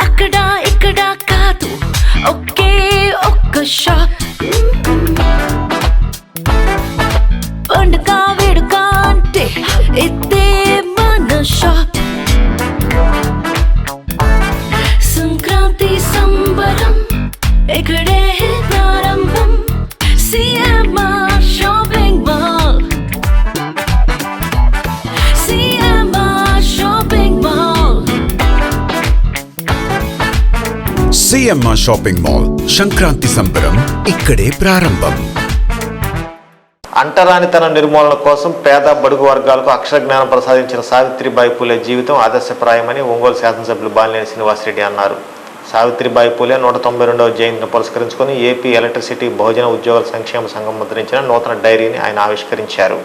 అక్కడ ఇక్కడ కాదు. ఒకే ఒక్క షాప్ పండుగ వేడుక అంటే ఇదే మన shop CMR shopping mall Sankranti సంబరం ఇక్కడే ప్రారంభం. అంటరానితన నిర్మూలన కోసం పేద బడుగు వర్గాలకు అక్షర జ్ఞానం ప్రసాదించిన సావిత్రిబాయి పూలే జీవితం ఆదర్శప్రాయమని ఒంగోలు శాసనసభ్యులు బాలినేని శ్రీనివాసరెడ్డి అన్నారు. సావిత్రిబాయి పూలే నూట తొంభై రెండవ జయంతిని పురస్కరించుకుని ఏపీ ఎలక్ట్రిసిటీ భోజన ఉద్యోగుల సంక్షేమ సంఘం ముద్రించిన నూతన డైరీని ఆయన ఆవిష్కరించారు.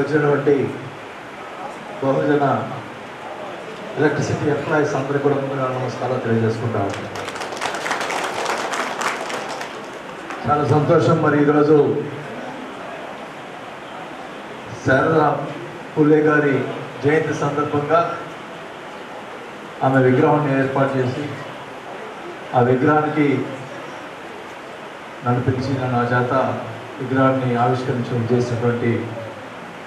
వచ్చినటువంటి బహుజన ఎలక్ట్రిసిటీ ఎంప్లాయీస్ అందరికీ కూడా ముందుగా నమస్కారాలు తెలియజేసుకుంటాం చాలా సంతోషం మరి ఈరోజు శారదా పుల్లే గారి జయంతి సందర్భంగా ఆమె విగ్రహాన్ని ఏర్పాటు చేసి ఆ విగ్రహానికి నన్ను పిలిచి నా చేత విగ్రహాన్ని ఆవిష్కరించడం చేసినటువంటి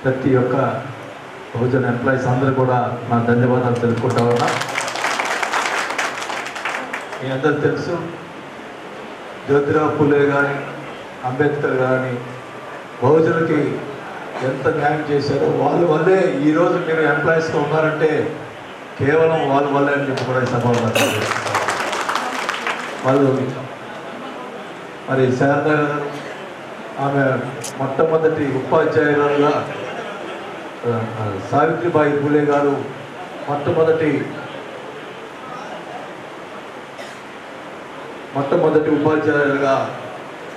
ప్రతి ఒక్క బహుజన ఎంప్లాయీస్ అందరూ కూడా నా ధన్యవాదాలు తెలుపుకుంటా ఉన్నా. మీ అందరు తెలుసు జ్యోతిరావు పులే కానీ అంబేద్కర్ కానీ బహుజనులకి ఎంత న్యాయం చేశారో వాళ్ళ వల్లే ఈరోజు మీరు ఎంప్లాయీస్గా ఉన్నారంటే కేవలం వాళ్ళ వల్లే అని చెప్పి కూడా ఈ సభలో వాళ్ళు మరి శారదా గారు ఆమె మొట్టమొదటి ఉపాధ్యాయురాలుగా సావిత్రిబాయి పూలే గారు మొట్టమొదటి మొట్టమొదటి ఉపాధ్యాయులుగా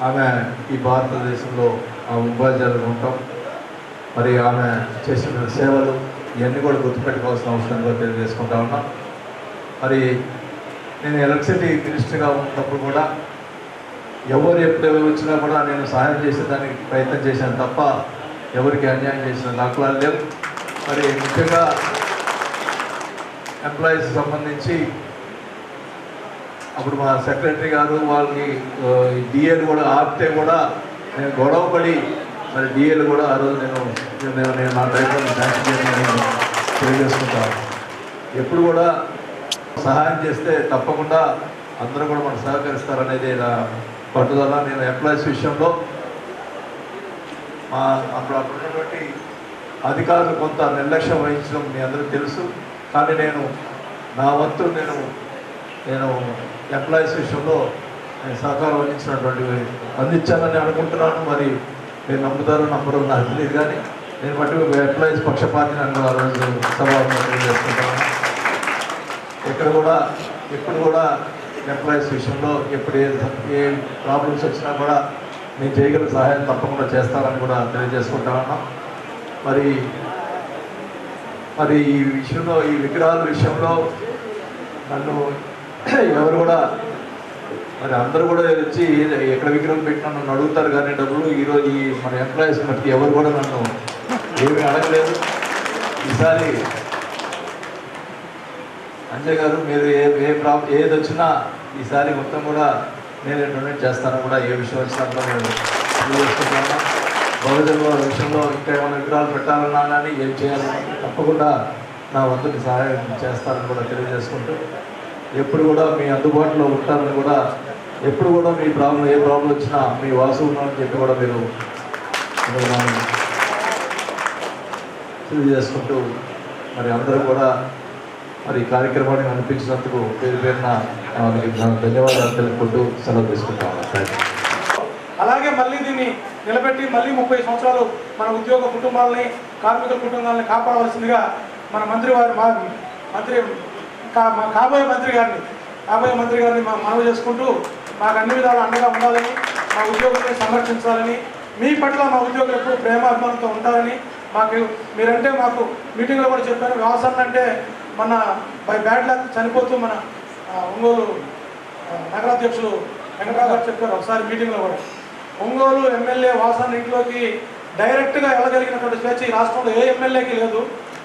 ఆమె ఈ భారతదేశంలో ఆ ఉపాధ్యాయులుగా ఉంటాం. మరి ఆమె చేసిన సేవలు ఇవన్నీ కూడా గుర్తుపెట్టుకోవాల్సిన అవసరం కూడా తెలియజేసుకుంటా ఉన్నాం. మరి నేను ఎలక్ట్రిసిటీ మినిస్టర్గా ఉన్నప్పుడు కూడా ఎవరు ఎప్పుడు ఎవరు వచ్చినా కూడా నేను సహాయం చేసేదానికి ప్రయత్నం చేశాను తప్ప ఎవరికి అన్యాయం చేసిన దాఖలాలు లేవు మరి ముఖ్యంగా ఎంప్లాయీస్ సంబంధించి అప్పుడు మా సెక్రటరీ గారు వాళ్ళకి డిఏలు కూడా ఆపితే కూడా నేను గొడవపడి మరి డిఏలు కూడా ఆ రోజు నేను నేను నా డ్రైవర్ని శాంక్షన్ చేయమని తెలియజేసుకుంటాను ఎప్పుడు కూడా సహాయం చేస్తే తప్పకుండా అందరూ కూడా మనకు సహకరిస్తారనేది నా పట్టుదల. నేను ఎంప్లాయీస్ విషయంలో మా అప్పుడు అప్పుడున్నటువంటి అధికారులు కొంత నిర్లక్ష్యం వహించడం మీ అందరికీ తెలుసు. కానీ నేను నా వంతు నేను నేను ఎంప్లాయీస్ విషయంలో నేను సహకారం అందించినటువంటి అందించానని అనుకుంటున్నాను. మరి మీరు నమ్ముతారో నమ్మరో నాకు తెలియదు కానీ నేను మటుకు ఎంప్లాయీస్ పక్షపాతి నన్ను ఆ రోజు సభలో ఇక్కడ కూడా ఎప్పుడు కూడా ఎంప్లాయీస్ విషయంలో ఎప్పుడు ఏ ఏ ప్రాబ్లమ్స్ వచ్చినా కూడా నేను చేయగల సహాయం తప్పకుండా చేస్తారని కూడా తెలియజేసుకుంటామన్నాం మరి మరి ఈ విషయంలో ఈ విగ్రహాల విషయంలో నన్ను ఎవరు కూడా మరి అందరూ కూడా వచ్చి ఎక్కడ విగ్రహం పెట్టినా నన్ను అడుగుతారు కానీ డబ్బులు ఈరోజు ఈ మన ఎంప్లాయీస్ బట్టి ఎవరు కూడా నన్ను ఏమీ అడగలేదు. ఈసారి అంజయ్ గారు మీరు ఏ ఏ ప్రాబ్లం ఏది వచ్చినా ఈసారి మొత్తం కూడా నేను డొనేట్ చేస్తాను కూడా ఏ విషయం వచ్చినా కూడా నేను తెలియజేసుకుంటాను భవిష్యత్తులో విషయంలో ఇంకా ఏమైనా విగ్రహాలు పెట్టాలన్నా కానీ ఏం చేయాలన్నా తప్పకుండా నా వంతుకి సహాయం చేస్తానని కూడా తెలియజేసుకుంటూ ఎప్పుడు కూడా మీ అందుబాటులో ఉంటారని కూడా ఎప్పుడు కూడా మీ ప్రాబ్లం ఏ ప్రాబ్లం వచ్చినా మీ వాసు ఉన్నామని చెప్పి కూడా మీరు తెలియజేసుకుంటూ మరి అందరూ కూడా మరి ఈ కార్యక్రమాన్ని అనిపించినందుకు పేరు పేరున ధన్యవాదాలు తెలుపుకుంటూ సెలవు యూ అలాగే మళ్ళీ దీన్ని నిలబెట్టి మళ్ళీ ముప్పై సంవత్సరాలు మన ఉద్యోగ కుటుంబాలని కార్మిక కుటుంబాలని కాపాడవలసిందిగా మన మంత్రి వారి మా మంత్రి కాబోయే మంత్రి గారిని కాబోయే మంత్రి గారిని మా మనవి చేసుకుంటూ మాకు అన్ని విధాలు అండగా ఉండాలని మా ఉద్యోగుల్ని సంరక్షించాలని మీ పట్ల మా ఉద్యోగులు ఎప్పుడు ప్రేమాభిమానంతో ఉంటారని మాకు మీరంటే మాకు మీటింగ్లో కూడా చెప్పారు. వ్యవసాయం అంటే మన బై బ్యాడ్ లక్ చనిపోతూ మన ఒంగోలు ఆ, నగరాధ్యక్షులు వెంకటరావు గారు చెప్పారు ఒకసారి మీటింగ్లో కూడా. ఒంగోలు ఎమ్మెల్యే వాసన ఇంట్లోకి డైరెక్ట్గా వెళ్ళగలిగినటువంటి స్వేచ్ఛ ఈ రాష్ట్రంలో ఏ ఎమ్మెల్యేకి లేదు.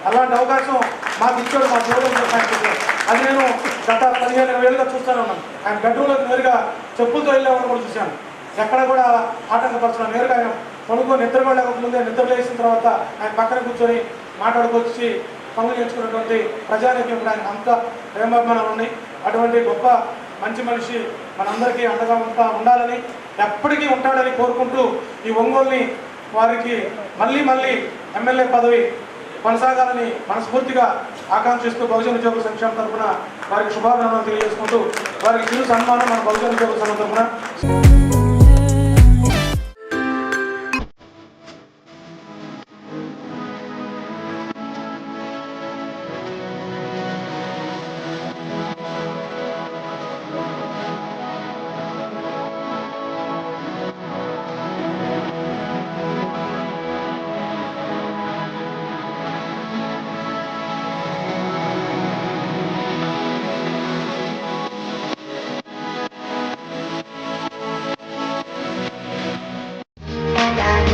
అలాంటి అవకాశం మాకు ఇచ్చాడు మా గౌరవం అది నేను గత పదిహేను వేలుగా చూస్తూనే ఉన్నాను. ఆయన బెడ్రూమ్లోకి నేరుగా చెప్పులతో వెళ్ళేవాళ్ళు కూడా చూశాను. ఎక్కడ కూడా ఆటంకపరచడం నేరుగా ఆయన పడుకో నిద్ర కూడా ముందే నిద్ర లేచిన తర్వాత ఆయన పక్కన కూర్చొని మాట్లాడుకొచ్చి పనులు చేసుకున్నటువంటి ప్రజానికి కూడా ఆయన అంత ప్రేమాభిమానాలు ఉన్నాయి. అటువంటి గొప్ప మంచి మనిషి మనందరికీ అండగా ఉంటా ఉండాలని ఎప్పటికీ ఉంటాడని కోరుకుంటూ ఈ ఒంగోలుని వారికి మళ్ళీ మళ్ళీ ఎమ్మెల్యే పదవి కొనసాగాలని మనస్ఫూర్తిగా ఆకాంక్షిస్తూ బహుజన ఉద్యోగుల సంక్షేమ తరఫున వారికి శుభాభినందనలు తెలియజేసుకుంటూ వారికి చిరు సన్మానం మన బహుజన ఉద్యోగుల సంఘం తరఫున.